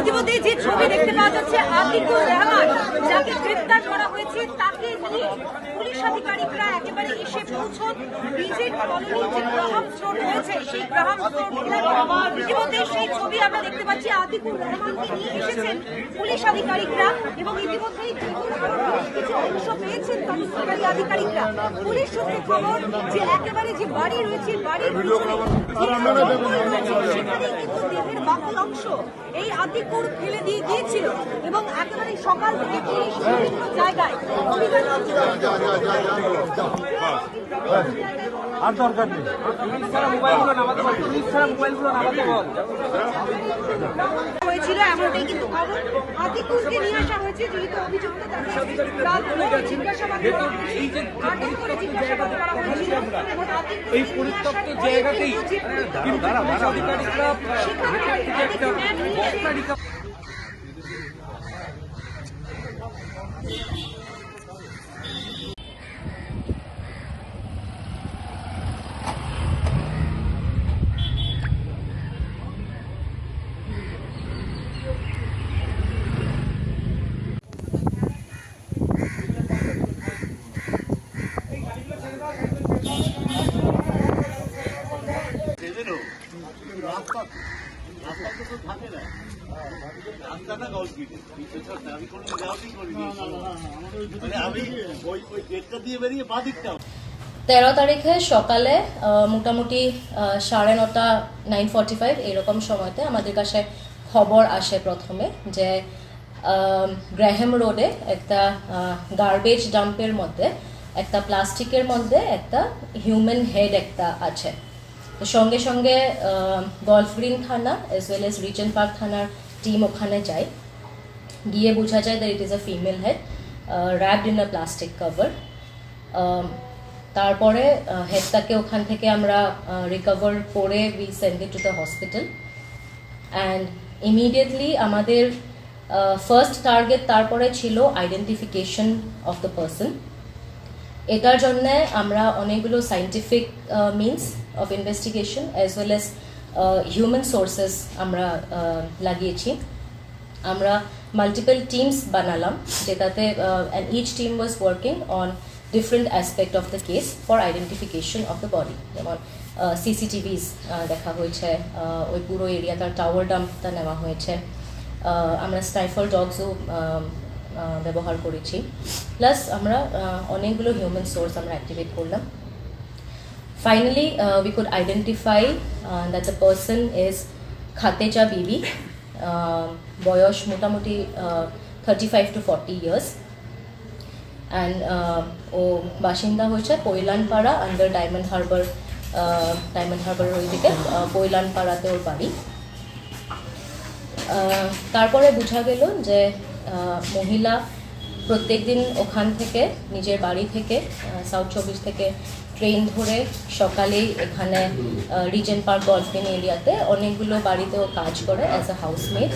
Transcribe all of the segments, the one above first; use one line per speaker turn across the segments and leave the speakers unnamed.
ইতিমধ্যে যে ছবি দেখতে পাওয়া যাচ্ছে, আতিকুর রহমান, যাকে গ্রেপ্তার করা হয়েছে, তাকে নিয়ে পুলিশ আধিকারিকরা একেবারে এসে পৌঁছন। ব্রিজের কলোনির যে গ্রাহাম স্টোর রয়েছে, সেই গ্রাহাম স্টোর ইতিমধ্যে সেই ছবি আমরা দেখতে পাচ্ছি, আতিকুর রহমানকে নিয়ে এসেছেন পুলিশ আধিকারিকরা এবং ইতিমধ্যেই কিছু অংশ পেয়েছেন তদন্তকারী আধিকারিকরা। পুলিশ সূত্রে খবর যে একেবারে যে বাড়ি রয়েছে, বাড়ির পিছনে কিন্তু দেহের বাকি অংশ এই আতিকুর ফেলে দিয়ে গিয়েছিল এবং একেবারে সকাল থেকে বিভিন্ন জায়গায় অভিযান
আর দরকার নেই।
হয়েছিল এমনটাই কিন্তু খবর আতিকুলকে নিয়ে আসা হয়েছে যেহেতু অভিযুক্ত
এই পরিত্যক্ত জায়গাতেই
কিন্তু
কিন্তু পুলিশ আধিকারিকরা
সেখানে
একটা বস্তা রিকা-
সেদিনও রাস্তা রাস্তাতে তো থাকে না রাস্তাটা গল্পিটে আমি কোনো যাওয়াই করিনি মানে আমি ওই ওই গেটটা দিয়ে বেরিয়ে বাদিকটা
তেরো তারিখে সকালে মোটামুটি সাড়ে নটা নাইন ফর্টি ফাইভ এরকম সময়তে আমাদের কাছে খবর আসে প্রথমে যে গ্রাহেম রোডে একটা গার্বেজ ডাম্পের মধ্যে, একটা প্লাস্টিকের মধ্যে একটা হিউম্যান হেড একটা আছে। সঙ্গে সঙ্গে গলফ গ্রিন থানা as well as Regent Park থানার টিম ওখানে যায়। গিয়ে বোঝা যায় that it is a female head wrapped in a plastic cover তারপরে হেডটাকে ওখান থেকে আমরা রিকভার করে we send it to the hospital and immediately আমাদের ফার্স্ট টার্গেট তারপরে ছিল আইডেন্টিফিকেশন অফ দ্য পার্সন এটার জন্য আমরা অনেকগুলো scientific means of investigation as well as human sources আমরা লাগিয়েছি। আমরা মাল্টিপল টিমস বানালাম যেটাতে and each team was working on different aspect of the case for identification of the body যেমন সিসিটিভিস দেখা হয়েছে ওই পুরো এরিয়াটার টাওয়ার ডাম্পটা নেওয়া হয়েছে। আমরা স্টাইফল ডগসও ব্যবহার করেছি। প্লাস আমরা অনেকগুলো হিউম্যান সোর্স আমরা অ্যাক্টিভেট করলাম। Uh, could identify uh, that the person is Khateja Bibi, uh, বয়স মোটামুটি thirty five to forty years and ও বাসিন্দা হয়েছে Pailanpara under Diamond Harbour Diamond Harbour ওই দিকে পৈলানপাড়াতে ওর বাড়ি। তারপরে বোঝা গেল যে আহ, মহিলা প্রত্যেকদিন ওখান থেকে, নিজের বাড়ি থেকে সাউথ চব্বিশ থেকে ট্রেন ধরে সকালেই এখানে রিজেন পার্ক গলফিন এরিয়াতে অনেকগুলো বাড়িতেও কাজ করে অ্যাজ আ হাউসমেট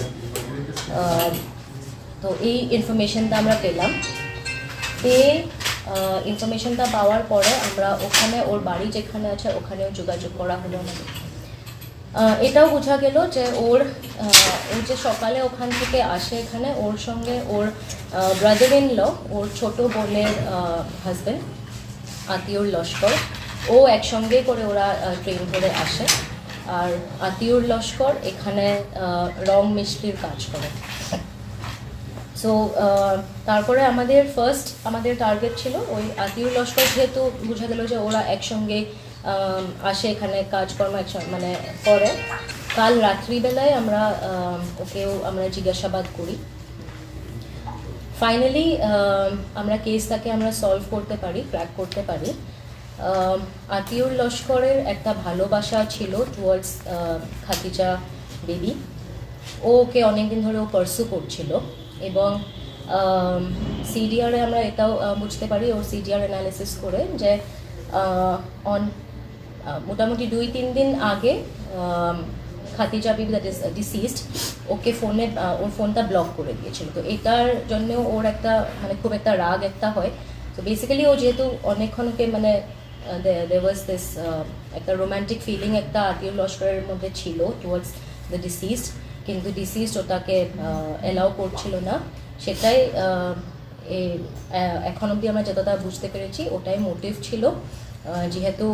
তো এই ইনফরমেশনটা আমরা পেলাম। পেয়ে ইনফরমেশনটা পাওয়ার পরে আমরা ওখানে, ওর বাড়ি যেখানে আছে, ওখানেও যোগাযোগ করা হলো আমাদের। এটাও বোঝা গেল যে ওর ও যে সকালে ওখান থেকে আসে এখানে, ওর সঙ্গে ওর ব্রাদার ইন ল ওর ছোট বোনের হাজব্যান্ড আতিউর লস্কর, ও একসঙ্গে করে ওরা ট্রেন ধরে আসে। আর আতিউর লস্কর এখানে রং মিষ্টির কাজ করে। সো তারপরে আমাদের ফার্স্ট আমাদের টার্গেট ছিল ওই আতিউর লস্কর যেহেতু বোঝা গেল যে ওরা একসঙ্গে আসে এখানে কাজকর্ম মানে করে। কাল রাত্রিবেলায় আমরা ওকেও আমরা জিজ্ঞাসাবাদ করি। ফাইনালি আমরা কেসটাকে আমরা সলভ করতে পারি ক্র্যাক করতে পারি। আতিউর লস্করের একটা ভালোবাসা ছিল টুয়ার্ডস খাতিজা বেবি। ও ওকে অনেকদিন ধরে ও পার্সু করছিল এবং সিডিআরে আমরা এটাও বুঝতে পারি ওর সিডিআর অ্যানালিসিস করে যে অন মোটামুটি দুই, তিন দিন আগে খাতিজা বিবি দ্যাট ইজ ডিসিজড ওকে ফোনে ওর ফোনটা ব্লক করে দিয়েছিল। তো এটার জন্য ওর একটা মানে খুব একটা রাগ একটা হয়। তো বেসিক্যালি ও যেহেতু অনেকক্ষণকে মানে দে দিস একটা রোমান্টিক ফিলিং একটা আতিউল লস্করের মধ্যে ছিল টুয়ার্ডস দ্য ডিসিজড কিন্তু ডিসিস্ট ওটাকে অ্যালাউ করছিল না। সেটাই এখন অবধি আমরা যতটা বুঝতে পেরেছি, ওটাই মোটিভ ছিল। যেহেতু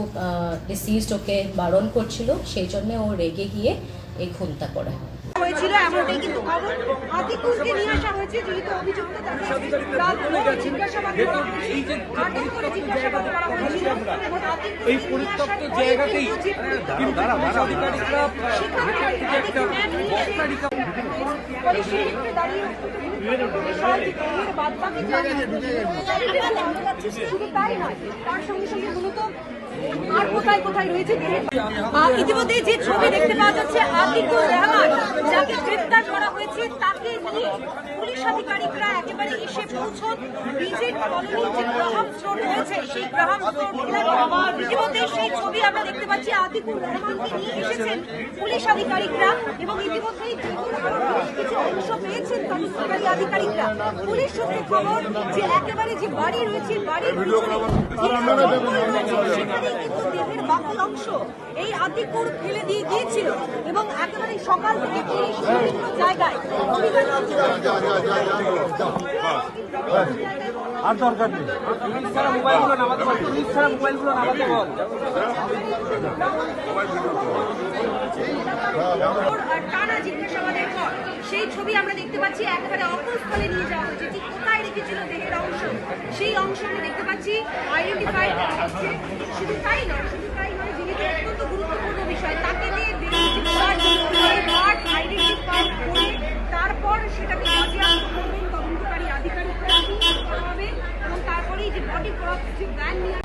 ডিসিজড ওকে বারণ করছিল সেই জন্য ও রেগে গিয়ে এই খুনটা করে।
হয়েছিল এমনটাই কিন্তু খবর আতিকুরকে নিয়ে আসা হয়েছে যেহেতু অভিযুক্ত
এই পরিত্যক্ত জায়গাতেই
তার সঙ্গে সঙ্গে মূলত আর কোথায় কোথায় রয়েছে ইতিমধ্যে যে ছবি দেখতে পাওয়া যাচ্ছে, আতিকুর রহমান, যাকে গ্রেপ্তার করা হয়েছে, তাকে নিয়ে পুলিশ আধিকারিকরা একেবারে এসে পৌঁছন। সেই ছবি আমরা দেখতে পাচ্ছি, আতিকুর এসেছেন পুলিশ আধিকারিকরা পেয়েছেন আধিকারিকরা। পুলিশ সূত্রে যে একেবারে যে বাড়ি রয়েছে, বাড়ির সেখানেই কিন্তু দেহের বাকি অংশ এই আতিকুর ফেলে দিয়ে গিয়েছিল এবং একেবারে সকাল থেকে পুলিশ বিভিন্ন জায়গায় অভিযান
আর দরকার নেই।
মোবাইলগুলো নামাতে মোবাইলগুলো নামাতে বল।
সেই ছবি আমরা দেখতে পাচ্ছি, একেবারে অপরস্থলে নিয়ে যাওয়া হয়েছে। ঠিক কোথায় রেখেছিল দেহের অংশ? সেই অংশ আমরা দেখতে পাচ্ছি। আইডেন্টিফাই শুধু তাই নয়, শুধু তাই নয়, যিনি অত্যন্ত গুরুত্বপূর্ণ বিষয় তাকে দিয়ে দেহের যে পার্ট আইডেন্টিফাই করে তারপর সেটাকে বাজেয়াপ্ত করবেন তদন্তকারী আধিকারিকরা কি করা হবে এবং তারপরেই যে বডি ক্রপ যে ভ্যান নিয়ে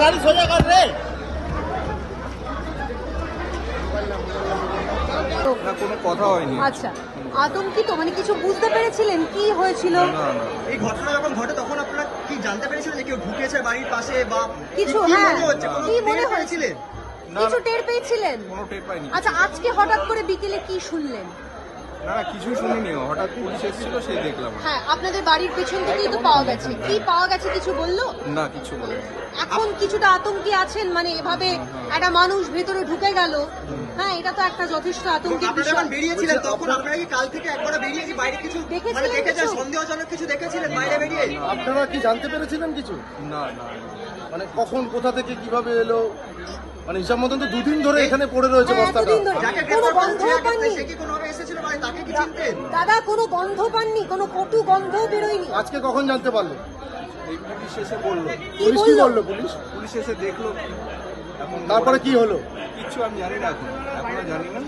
গাড়ি সোজা কর রে
কোনো কথা হয়নি
আচ্ছা আতঙ্কিত মানে কিছু বুঝতে পেরেছিলেন কি হয়েছিল?
এই ঘটনা যখন ঘটে তখন আপনারা কি জানতে পেরেছিলেন যে কেউ ঢুকেছে বাড়ির পাশে বা
কিছু
কি
হ্যাঁ।
মনে
কি মনে হয়েছিল
পেয়েছিলেন?
কিছু টের পেয়েছিলেন?
কোনো টের পাইনি।
আচ্ছা আজকে হঠাৎ করে বিকেলে কি শুনলেন?
না না কিছুই শুনিনি হঠাৎ পুলিশ এসেছিল সেই দেখলাম
হ্যাঁ আপনাদের বাড়ির পেছন থেকেই তো পাওয়া গেছে। কি পাওয়া গেছে কিছু বলল?
না কিছু বলে
এখন কিছুটা আতঙ্কে আছেন? মানে এভাবে একটা মানুষ ভেতরে ঢুকে গেল। হ্যাঁ এটা তো একটা যথেষ্ট আতঙ্কের
আপনারা
বিষয়।
যখন বেরিয়েছিলেন তখন আপনারা কি কাল থেকে একবার বেরিয়ে কি বাইরে কিছু
দেখেছিলেন
মানে দেখেছেন?
কিছু?
সন্দেহজনক কিছু দেখেছিলেন বাইরে বেরিয়ে?
আপনারা কি জানতে পেরেছিলেন কিছু?
না না।
মানে কখন কোথা থেকে কীভাবে এলো? মানে হিসাব মতন তো দুদিন ধরে এখানে পড়ে রয়েছে
হ্যাঁ,
বস্তাটা।
কোনো গন্ধ পাননি।
সে কি কোনোভাবে এসেছিল বাড়ি তাকে কি চিনতেন?
দাদা কোনো গন্ধ পাননি কোনো কটু গন্ধও বেরোয়নি।
আজকে কখন জানতে পারল?
পুলিশ এসে বলল।
পুলিশ কি
বলল?
বলল পুলিশ?
পুলিশ এসে দেখল।
তারপরে কি হলো?
কিচ্ছু আমি জানি না এখনও। জানি না?